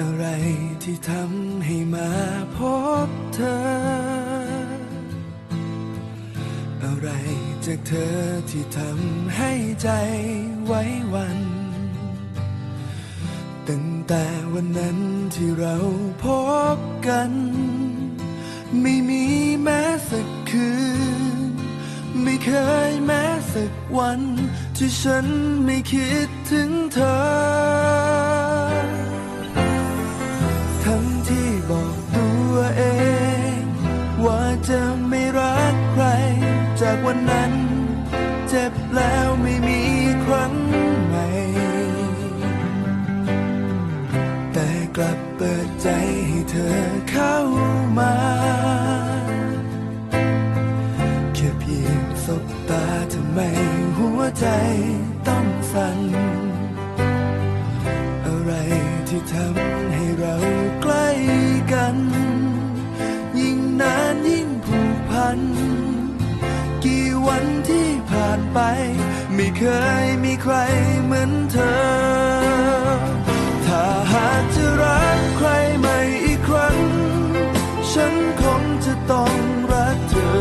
อะไรที่ทำให้มาพบเธอ อะไรจากเธอที่ทำให้ใจไว้วัน ตั้งแต่วันนั้นที่เราพบกัน ไม่มีแม้สักคืน ไม่เคยแม้สักวัน ที่ฉันไม่คิดถึงเธอ แล้วไม่มีครั้งใหม่ แต่กลับเปิดใจให้เธอเข้ามาแค่เพียงสบตาทำไมหัวใจต้องสั่นอะไรที่ทำให้เราใกล้กัน ไป ไม่เคยมีใครเหมือนเธอ ถ้าหากจะรักใครใหม่อีกครั้ง ฉันคงจะต้องรักเธอ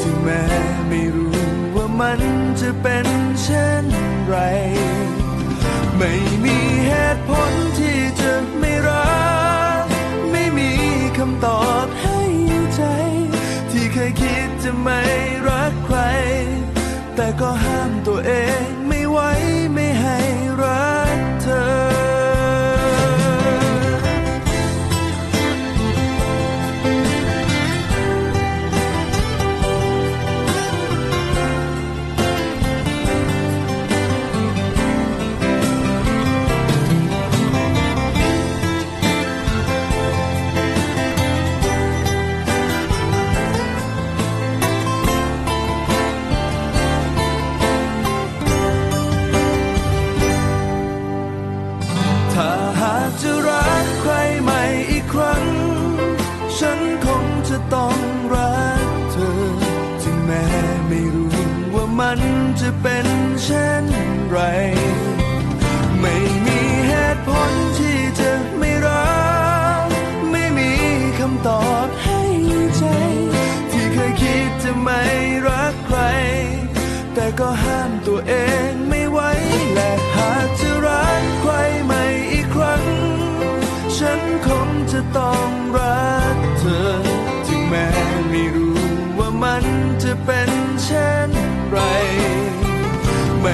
ถึงแม้ไม่รู้ว่ามันจะเป็นเช่นไร ไม่มีเหตุผลที่จะไม่รัก ไม่มีคำตอบให้ใจ ที่เคยคิดจะไม่รักใคร แต่ก็ห้ามตัวเอง ฉันคงจะต้องรักเธอ ถึงแม้ไม่รู้ว่ามันจะเป็นเช่นไร ไม่มีเหตุผลที่จะไม่รัก ไม่มีคำตอบให้ใจ ที่เคยคิดจะไม่รักใคร แต่ก็ห้ามตัวเอง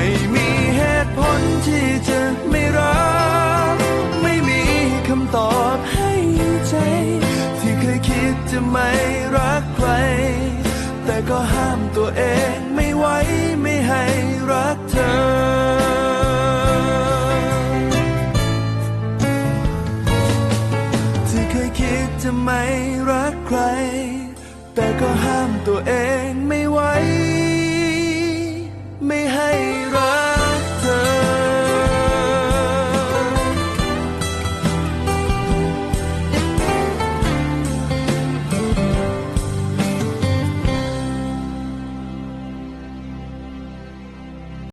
ไมีเหตุผลที่จะไม่รัก ไม่มีคำตอบให้ใจ ที่เคยคิดจะไม่รักใคร แต่ก็ห้ามตัวเองไม่ไหวไม่ให้รักเธอจะไม่รักใคร แต่ก็ห้ามตัวเองไม่ไหว ไม่ให้รัก